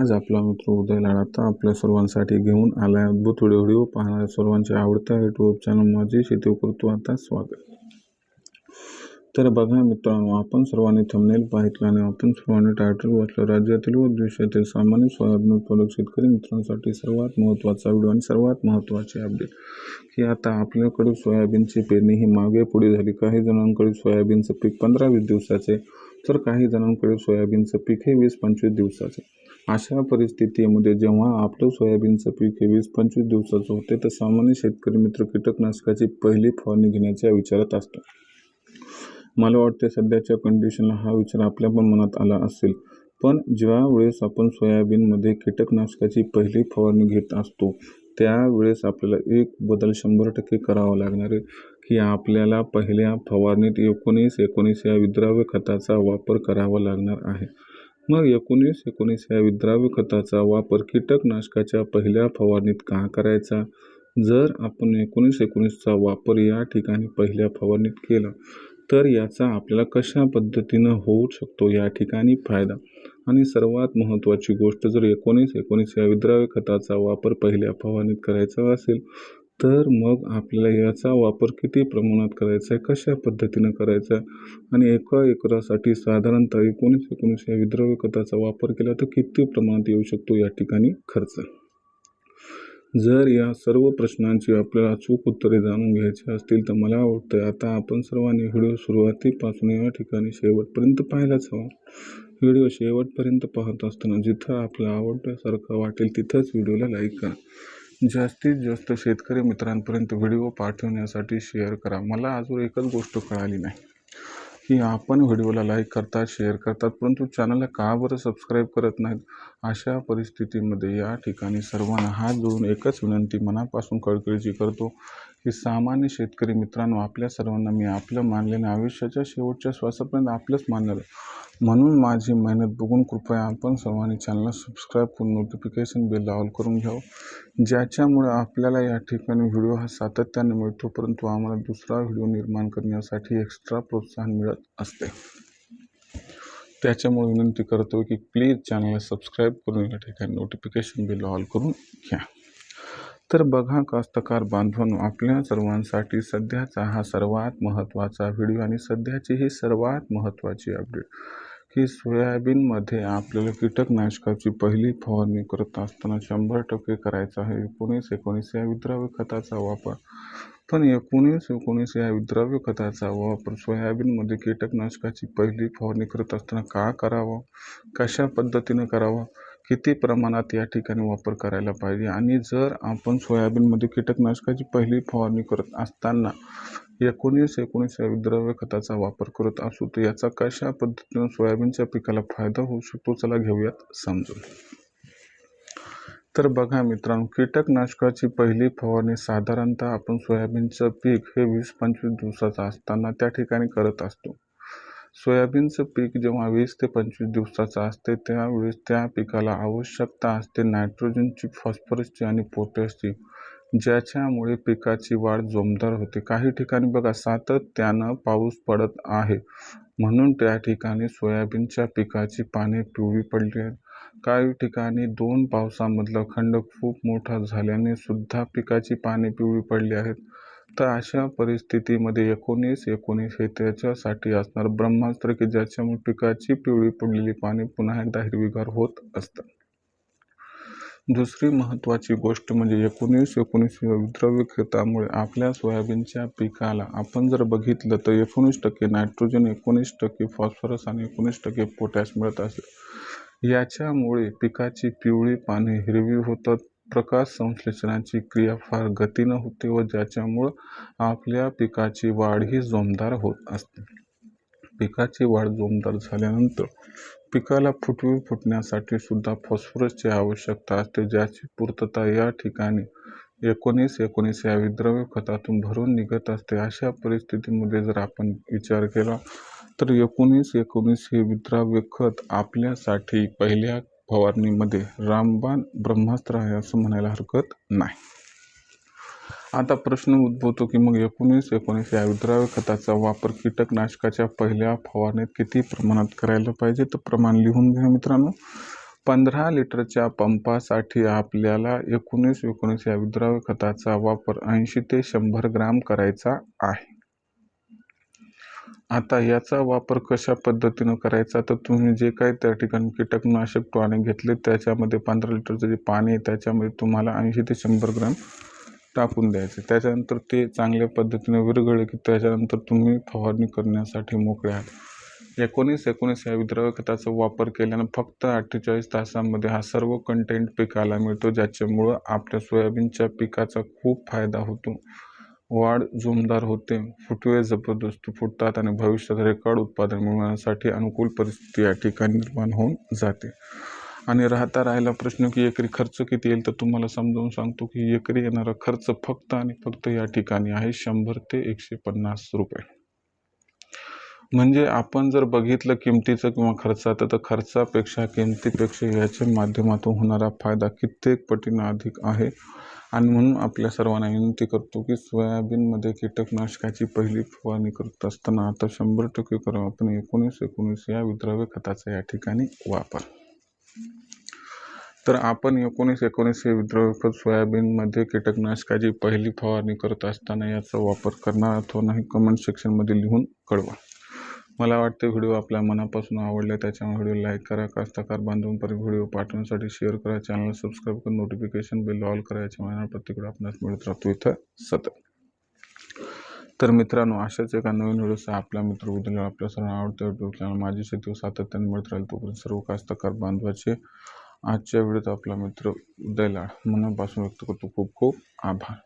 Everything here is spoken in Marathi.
आज आपला मित्र उदय लाडाता आपल्या सर्वांसाठी घेऊन आलाय अद्भुत व्हिडिओ व्हिडिओ पाहणाऱ्या सर्वांच्या आवडत्या यूट्यूब चॅनल माझी शेती करतो आता स्वागत. तर बघा मित्रांनो आपण सर्वांनी थंबनेल पाहितलं आणि आपण सर्वांनी टायटल वाचलं. राज्यातील व देशातील सामान्य सोयाबीन उत्पादक शेतकरी मित्रांसाठी सर्वात महत्त्वाचा व्हिडिओ आणि सर्वात महत्त्वाचे अपडेट की आता आपल्याकडे सोयाबीनची पेरणी ही मागे पुढे झाली. काही जणांकडे सोयाबीनचं पीक पंधरा वीस दिवसाचे तर काही जणांकडे सोयाबीनचं पीक हे वीस पंचवीस दिवसाचं. अशा परिस्थितीमध्ये जेव्हा आपलं सोयाबीनचं पीक हे वीस पंचवीस दिवसाचं होते तर सामान्य शेतकरी मित्र कीटकनाशकाची पहिली फवारणी घेण्याच्या विचारात असतो मला वाटते सध्याच्या कंडिशनला हा विचार आपल्या पण मनात आला असेल. पण ज्या वेळेस आपण सोयाबीनमध्ये कीटकनाशकाची पहिली फवारणी घेत असतो त्यावेळेस आपल्याला एक बदल शंभर टक्के करावा लागणार आहे. की आपल्याला पहिल्या फवारणीत एकोणीस एकोणीस या विद्राव्य खताचा वापर करावा लागणार आहे. मग एकोणीस एकोणीस या विद्राव्य खताचा वापर कीटकनाशकाच्या पहिल्या फवारणीत का करायचा? जर आपण एकोणीस एकोणीसचा वापर या ठिकाणी पहिल्या फवारणीत केला तर याचा आपल्याला कशा पद्धतीनं होऊ शकतो या ठिकाणी फायदा? आणि सर्वात महत्त्वाची गोष्ट जर एकोणीस एकोणीस या विद्राव्य खताचा वापर पहिल्या फवारणीत करायचा असेल तर मग आपल्याला याचा वापर किती प्रमाणात करायचा आहे? कशा पद्धतीनं करायचा आहे? आणि एका एकरासाठी साधारणतः एकोणीस एकोणीस या विद्रव्य खताचा वापर केला तर किती प्रमाणात येऊ शकतो या ठिकाणी खर्च? जर या सर्व प्रश्नांची आपल्याला अचूक उत्तरे जाणून घ्यायची असतील तर मला वाटतं आता आपण सर्वांनी व्हिडिओ सुरुवातीपासून या ठिकाणी शेवटपर्यंत पाहायलाच हवा. व्हिडिओ शेवटपर्यंत पाहत असताना जिथं आपला आवडल्यासारखं वाटेल तिथंच व्हिडिओला लाईक करा. जास्तीत जास्त शेतकरी मित्रांपर्यंत व्हिडिओ पाठवण्यासाठी शेअर करा. मला अजून एकच गोष्ट कळाली नाही. की आपण व्हिडिओला लाईक करतात शेअर करतात परंतु चॅनलला का बरं सबस्क्राईब करत नाहीत? अशा परिस्थितीमध्ये या ठिकाणी सर्वांना हात जोडून एकच विनंती मनापासून कळकळीची करतो की सामान्य शेतकरी मित्रांनो आपल्या सर्वांना मी आपलं मानलेलं आयुष्याच्या शेवटच्या श्वासापर्यंत आपलंच मानलेलं म्हणून माझी मेहनत बघून कृपया आपण सर्वांनी चॅनलला सबस्क्राईब करून नोटिफिकेशन बिल ऑल करून घ्यावं. ज्याच्यामुळे आपल्याला या ठिकाणी व्हिडिओ हा सातत्याने मिळतो परंतु आम्हाला दुसरा व्हिडिओ निर्माण करण्यासाठी एक्स्ट्रा प्रोत्साहन मिळत असते. त्याच्यामुळे विनंती करतो की प्लीज चॅनलला सबस्क्राईब करून या ठिकाणी नोटिफिकेशन बिल ऑल करून घ्या. तर बघा कास्तकार बांधवांनो आपल्या सर्वांसाठी सध्याचा हा सर्वात महत्त्वाचा व्हिडिओ आणि सध्याची ही सर्वात महत्त्वाची अपडेट की सोयाबीनमध्ये आपल्याला कीटकनाशकाची पहिली फवारणी करत असताना शंभर टक्के करायचं आहे. एकोणीस एकोणीस या विद्राव्य खताचा वापर. पण एकोणीस एकोणीस या विद्राव्य खताचा वापर सोयाबीनमध्ये कीटकनाशकाची पहिली फवारणी करत असताना का करावा? कशा पद्धतीनं करावा? किती प्रमाणात या ठिकाणी वापर करायला पाहिजे? आणि जर आपण सोयाबीनमध्ये कीटकनाशकाची पहिली फवारणी करत असताना एकोणीस एकोणीस या विद्राव्य खताचा वापर करत असू तर याचा कशा पद्धतीनं सोयाबीनच्या पिकाला फायदा होऊ शकतो? चला घेऊयात समजून. तर बघा मित्रांनो कीटकनाशकाची पहिली फवारणी साधारणतः आपण सोयाबीनचं पीक हे वीस पंचवीस दिवसाचं असताना त्या ठिकाणी करत असतो. सोयाबीनचं पीक जेव्हा वीस ते पंचवीस दिवसाचं असते त्यावेळेस त्या पिकाला आवश्यकता असते नायट्रोजनची फॉस्फरसची आणि पोटॅशची ज्याच्यामुळे पिकाची वाढ जोमदार होते. काही ठिकाणी बघा सातत्यानं पाऊस पडत आहे. म्हणून त्या ठिकाणी सोयाबीनच्या पिकाची पाने पिवळी पडली आहेत. काही ठिकाणी दोन पावसामधला खंड खूप मोठा झाल्याने सुद्धा पिकाची पाने पिवळी पडली आहेत. तर अशा परिस्थितीमध्ये एकोणीस एकोणीस हे त्याच्यासाठी असणार ब्रह्मास्त्र की ज्याच्यामुळे पिकाची पिवळी पडलेली पाने पुन्हा एकदा हिरवीगार होत असतात. दुसरी महत्त्वाची गोष्ट म्हणजे एकोणीस एकोणीस विद्रव्य खतामुळे आपल्या सोयाबीनच्या पिकाला आपण जर बघितलं तर एकोणीस टक्के नायट्रोजन एकोणीस टक्के फॉस्फरस आणि एकोणीस टक्के पोटॅश मिळत असेल. याच्यामुळे पिकाची पिवळी पाने हिरवी होतात प्रकाश संश्लेषणाची क्रिया फार गतीनं होते व ज्याच्यामुळं आपल्या पिकाची वाढ ही जोमदार होत असते. पिकाची वाढ जोमदार झाल्यानंतर पिकाला फुटवी फुटण्यासाठी सुद्धा फॉस्फरसची आवश्यकता असते ज्याची पूर्तता या ठिकाणी एकोणीस एकोणीस या विद्रव्य खतातून भरून निघत असते. अशा परिस्थितीमध्ये जर आपण विचार केला तर एकोणीस एकोणीस हे विद्राव्य खत आपल्यासाठी पहिल्या फवारणीमध्ये रामबाण ब्रह्मास्त्र आहे असं म्हणायला हरकत नाही. आता प्रश्न उद्भवतो की मग एकोणीस एकोणीस या विद्राव्य खताचा वापर कीटकनाशकाच्या पहिल्या फवारणीत किती प्रमाणात करायला पाहिजे? तर प्रमाण लिहून घ्या मित्रांनो. पंधरा लिटरच्या पंपासाठी आपल्याला एकोणीस एकोणीस या विद्राव्य खताचा वापर ऐंशी ते शंभर ग्राम करायचा आहे. आता याचा वापर कशा पद्धतीनं करायचा? तर तुम्ही जे काही त्या ठिकाणी कीटकनाशक टॉने घेतले त्याच्यामध्ये पंधरा लिटरचं जे पाणी आहे त्याच्यामध्ये तुम्हाला ऐंशी ते शंभर ग्रॅम टाकून द्यायचे. त्याच्यानंतर ते चांगल्या पद्धतीने विरघळले की त्याच्यानंतर तुम्ही फवारणी करण्यासाठी मोकळे आहात. एकोणीस एकोणीस या विद्राव्य खताचा वापर केल्यानं फक्त अठ्ठेचाळीस तासांमध्ये हा सर्व कंटेंट पिकाला मिळतो ज्याच्यामुळं आपल्या सोयाबीनच्या पिकाचा खूप फायदा होतो. वाढ जोमदार होते. फुटवे जबरदस्त फुटतात आणि भविष्यात रेकॉर्ड उत्पादन मिळवण्यासाठी अनुकूल परिस्थिती या ठिकाणी निर्माण होऊन जाते. आणि राहता राहिला प्रश्न की एकरी खर्च किती येईल तर तुम्हाला समजावून सांगतो की एकरी येणारा खर्च फक्त आणि फक्त या ठिकाणी आहे शंभर ते एकशे पन्नास रुपये. म्हणजे आपण जर बघितलं किमतीचं किंवा खर्चाचं तर खर्चापेक्षा किमतीपेक्षा याच्या माध्यमातून होणारा फायदा कित्येक पटीनं अधिक आहे. आणि म्हणून आपल्या सर्वांना विनंती करतो की सोयाबीनमध्ये कीटकनाशकाची पहिली फवारणी करत असताना आता शंभर टक्के करावं आपण एकोणीस एकोणीस या विद्राव्य खताचा या ठिकाणी वापर. तर आपण एकोणीस एकोणीस हे विद्राव्य खत सोयाबीनमध्ये कीटकनाशकाची पहिली फवारणी करत असताना याचा वापर करणार अथवा नाही कमेंट सेक्शनमध्ये लिहून कळवा. मला वाटते व्हिडिओ आपल्या मनापासून आवडला त्याच्यामुळे व्हिडिओ लाईक करा कास्तकार बांधवांपर्यंत व्हिडिओ पाठवण्यासाठी शेअर करा चॅनल सबस्क्राईब करून नोटिफिकेशन बिल ऑल करा याच्या प्रत्येक आपणास मिळत राहतो इथं सतत. तर मित्रांनो अशाच एका नवीन व्हिडिओसह आपला मित्र उद्या आपल्या सर्वांना आवडतं यूट्यूब चॅनल माझी शेती सातत्याने मिळत राहील तोपर्यंत सर्व कास्तकार बांधवाचे आजच्या व्हिडिओत आपला मित्र उदयला मनापासून व्यक्त करतो. खूप खूप आभार.